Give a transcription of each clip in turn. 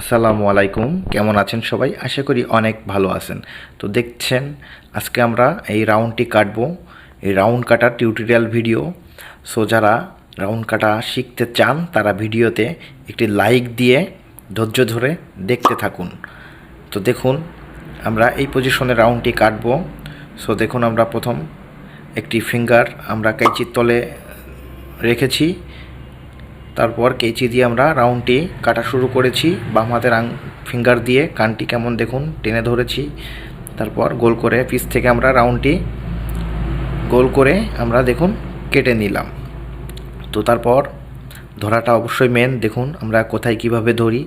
আসসালামু আলাইকুম। কেমন আছেন সবাই? আশা করি অনেক ভালো আছেন। তো দেখছেন, আজকে আমরা এই রাউন্ডটি কাটবো। এই রাউন্ড কাটার টিউটোরিয়াল ভিডিও। সো যারা রাউন্ড কাটা শিখতে চান, তারা ভিডিওতে একটি লাইক দিয়ে ধৈর্য ধরে দেখতে থাকুন। তো দেখুন, আমরা এই পজিশনে রাউন্ডটি কাটবো। সো দেখুন, আমরা প্রথম একটি ফিঙ্গার আমরা কাইচির তলে রেখেছি। তারপর কেচি দিয়ে আমরা রাউন্ডটি কাটা শুরু করেছি। বাম হাতের আং ফিঙ্গার দিয়ে কানটি কেমন দেখুন, টেনে ধরেছি। তারপর গোল করে পিস থেকে আমরা রাউন্ডটি গোল করে আমরা দেখুন কেটে নিলাম। তো তারপর ধরাটা অবশ্যই মেন দেখুন আমরা কোথায় কীভাবে ধরি।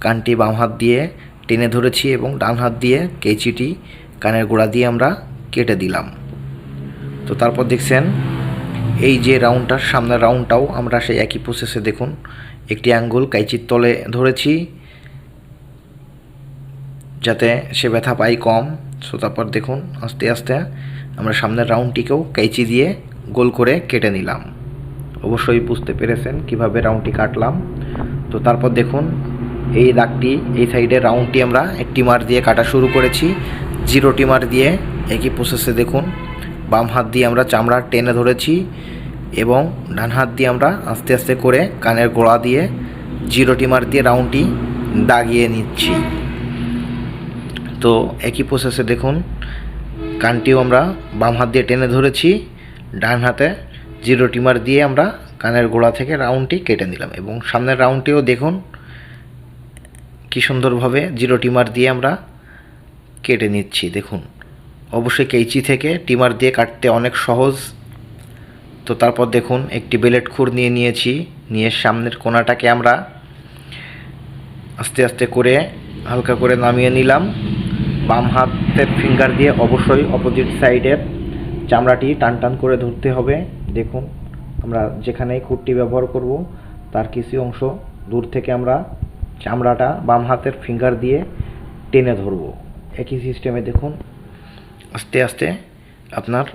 কানটি বাম হাত দিয়ে টেনে ধরেছি এবং ডান হাত দিয়ে কেচিটি কানের গোড়া দিয়ে আমরা কেটে দিলাম। তো তারপর দেখছেন এই যে রাউন্ডটার সামনের রাউন্ডটাও আমরা সেই একই প্রসেসে দেখুন। একটি আঙ্গুল কাইচির তলে ধরেছি, যাতে সে ব্যথা পাই কম। সো তারপর দেখুন, আস্তে আস্তে আমরা সামনের রাউন্ডটিকেও কাইচি দিয়ে গোল করে কেটে নিলাম। অবশ্যই বুঝতে পেরেছেন কীভাবে রাউন্ডটি কাটলাম। তো, তারপর দেখুন, এই দাগটি, এই সাইডের রাউন্ডটি আমরা টিমার দিয়ে কাটা শুরু করেছি। জিরো টিমার দিয়ে একই প্রসেসে দেখুন, বাম হাত দিয়ে আমরা চামড়া টেনে ধরেছি। এবং ডান হাত দিয়ে আমরা আস্তে আস্তে করে কানের গোড়া দিয়ে জিরো টিমার দিয়ে রাউন্ডটি দাগিয়ে নিচ্ছি। তো একই প্রসেসে দেখুন, কানটিও আমরা বাম হাত দিয়ে টেনে ধরেছি, ডান হাতে জিরো টিমার দিয়ে আমরা কানের গোড়া থেকে রাউন্ডটি কেটে নিলাম এবং সামনের রাউন্ডটিও দেখুন, কি সুন্দরভাবে জিরো টিমার দিয়ে আমরা কেটে নিচ্ছি। দেখুন, অবশ্যই কেঁচি থেকে টিমার দিয়ে কাটতে অনেক সহজ। তো তারপর দেখুন, একটি বেলেট খুর নিয়ে নিয়েছি, নিয়ে সামনের কোনাটাকে আমরা আস্তে আস্তে করে, হালকা করে নামিয়ে নিলাম। বাম হাতের ফিঙ্গার দিয়ে অবশ্যই অপোজিট সাইডের চামড়াটি টান টান করে ধরতে হবে। দেখুন, আমরা যেখানেই খুঁটটি ব্যবহার করব, তার কিছু অংশ দূর থেকে আমরা চামড়াটা বাম হাতের ফিঙ্গার দিয়ে টেনে ধরব। একই সিস্টেমে দেখুন, আস্তে আস্তে আপনার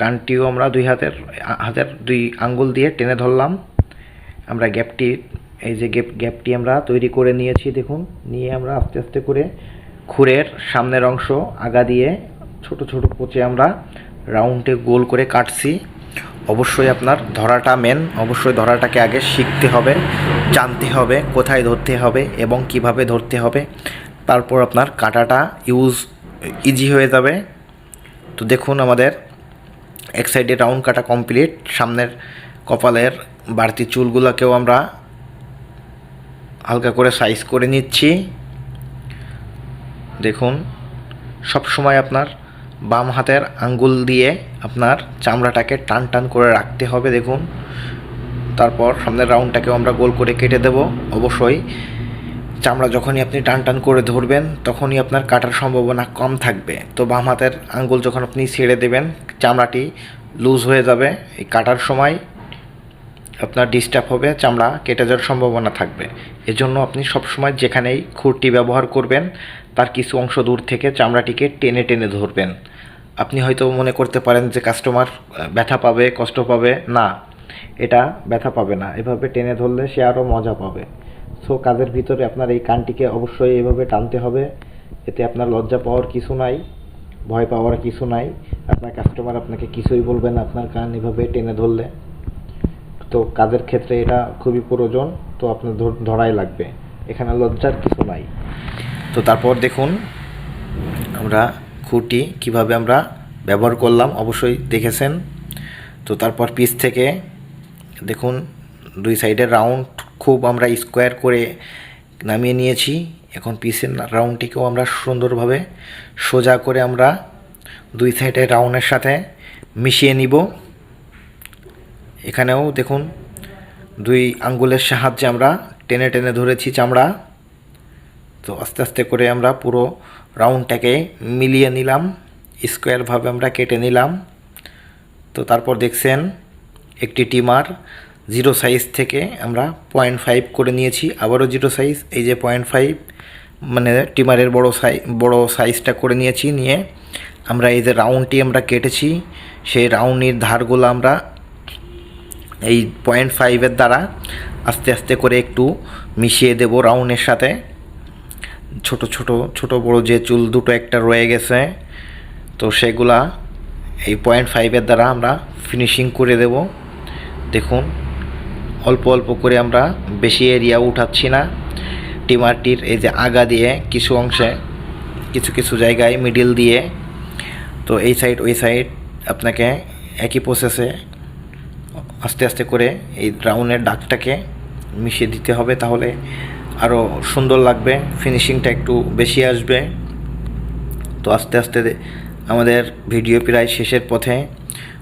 কানটিও আমরা দুই হাতের হাতের দুই আঙ্গুল দিয়ে টেনে ধরলাম। আমরা গ্যাপটি, এই যে গ্যাপ, গ্যাপটি আমরা তৈরি করে নিয়েছি, দেখুন। নিয়ে আমরা আস্তে আস্তে করে খুরের সামনের অংশ আগা দিয়ে ছোট ছোট কোচে আমরা রাউন্ডে গোল করে কাটছি। অবশ্যই আপনার ধরাটা মেন অবশ্যই ধরাটাকে আগে শিখতে হবে, জানতে হবে, কোথায় ধরতে হবে এবং কীভাবে ধরতে হবে। তারপর আপনার কাটাটা ইউজ ইজি হয়ে যাবে। তো দেখুন আমাদের এক সাইডে রাউন্ড কাটা কমপ্লিট সামনের কপালের বাড়তি চুলগুলোকেও আমরা হালকা করে সাইজ করে নিচ্ছি। দেখুন সব সময় আপনার বাম হাতের আঙ্গুল দিয়ে আপনার চামড়াটাকে টান টান করে রাখতে হবে, দেখুন। তারপর সামনের রাউন্ডটাকেও আমরা গোল করে কেটে দেব। অবশ্যই চামড়া যখনই আপনি টান টান করে ধরবেন, তখনই আপনার কাটার সম্ভাবনা কম থাকবে। তো বাম হাতের আঙ্গুল যখন আপনি ছেড়ে দেবেন, চামড়াটি লুজ হয়ে যাবে। এই কাটার সময় আপনার ডিস্টার্ব হবে, চামড়া কেটে যাওয়ার সম্ভাবনা থাকবে। এজন্য আপনি সবসময় যেখানেই খুরটি ব্যবহার করবেন, তার কিছু অংশ দূর থেকে চামড়াটিকে টেনে টেনে ধরবেন। আপনি হয়তো মনে করতে পারেন যে কাস্টমার ব্যথা পাবে, কষ্ট পাবে। না, এটা ব্যথা পাবে না। এভাবে টেনে ধরলে সে আরও মজা পাবে। সো কাজের ভিতরে আপনার এই কানটিকে অবশ্যই এভাবে টানতে হবে, এতে আপনার লজ্জা পাওয়ার কিছু নাই, ভয় পাওয়ার কিছু নাই। আপনার কাস্টমার আপনাকে কিছুই বলবেন আপনার কান এভাবে টেনে ধরলে। তো কাজের ক্ষেত্রে এটা খুবই প্রয়োজন, তো আপনার ধর- ধরাই লাগবে। এখানে লজ্জার কিছু নাই। তো তারপর দেখুন, আমরা খুঁটি কীভাবে আমরা ব্যবহার করলাম, অবশ্যই দেখেছেন। তো তারপর পিস থেকে দেখুন, দুই সাইডে রাউন্ড খুব আমরা স্কোয়ার করে নামিয়ে নিয়েছি। এখন পিসের রাউন্ডটিকেও আমরা সুন্দরভাবে সোজা করে আমরা দুই সাইডের রাউন্ডের সাথে মিশিয়ে নিব। এখানেও দেখুন দুই আঙ্গুলের সাহায্যে আমরা টেনে টেনে ধরেছি চামড়া। তো আস্তে আস্তে করে আমরা পুরো রাউন্ডটাকে মিলিয়ে নিলাম, স্কোয়ারভাবে আমরা কেটে নিলাম। তো তারপর দেখছেন একটি টিমার জিরো সাইজ থেকে আমরা পয়েন্ট ফাইভ করে নিয়েছি। আবারও জিরো সাইজ এই যে পয়েন্ট ফাইভ মানে টিমারের বড় সাই বড় সাইজটা করে নিয়েছি, নিয়ে আমরা এই যে রাউন্ডটি আমরা কেটেছি, সেই রাউন্ডের ধারগুলো আমরা এই পয়েন্ট ফাইভের দ্বারা আস্তে আস্তে করে একটু মিশিয়ে দেব রাউন্ডের সাথে। ছোট ছোট ছোট, বড় যে চুল দুটো একটা রয়ে গেছে, তো সেগুলা এই পয়েন্ট ফাইভের দ্বারা আমরা ফিনিশিং করে দেব। দেখুন অল্প অল্প করে আমরা বেশি এরিয়া উঠাচ্ছি না। টিমারটির এই যে আগা দিয়ে কিছু অংশে, কিছু কিছু জায়গায় মিডিল দিয়ে। তো এই সাইড ওই সাইড আপনাকে একই প্রসেসে আস্তে আস্তে করে এই রাউন্ডের ডাকটাকে মিশিয়ে দিতে হবে তাহলে আরও সুন্দর লাগবে ফিনিশিংটা একটু বেশি আসবে। তো আস্তে আস্তে আমাদের ভিডিও প্রায় শেষের পথে।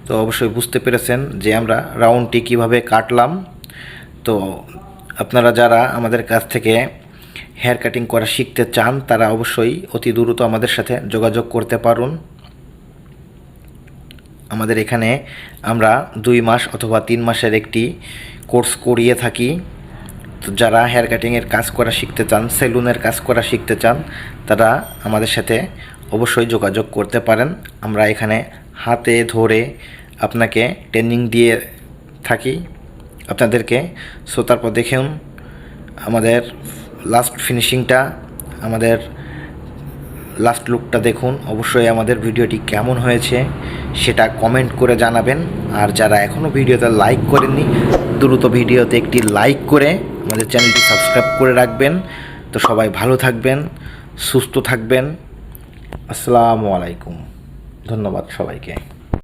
তো অবশ্যই বুঝতে পেরেছেন যে আমরা রাউন্ডটি কীভাবে কাটলাম। তো আপনারা যারা আমাদের কাছ থেকে হেয়ার কাটিং করা শিখতে চান, তারা অবশ্যই অতি দ্রুত আমাদের সাথে যোগাযোগ করতে পারুন। আমাদের এখানে আমরা দুই মাস অথবা তিন মাসের একটি কোর্স করিয়ে থাকি। তো যারা হেয়ার কাটিংয়ের কাজ করা শিখতে চান সেলুনের কাজ করা শিখতে চান, তারা আমাদের সাথে অবশ্যই যোগাযোগ করতে পারেন। আমরা এখানে হাতে ধরে আপনাকে ট্রেনিং দিয়ে থাকি। আপনাদেরকে। সো তারপর দেখুন, আমাদের লাস্ট ফিনিশিংটা আমাদের লাস্ট লুকটা দেখুন। অবশ্যই আমাদের ভিডিওটি কেমন হয়েছে, সেটা কমেন্ট করে জানাবেন। আর যারা এখনও ভিডিওতে লাইক করেননি, দ্রুত ভিডিওতে একটি লাইক করে আমাদের চ্যানেলটি সাবস্ক্রাইব করে রাখবেন। তো সবাই ভালো থাকবেন, সুস্থ থাকবেন। আসসালামু আলাইকুম। ধন্যবাদ সবাইকে।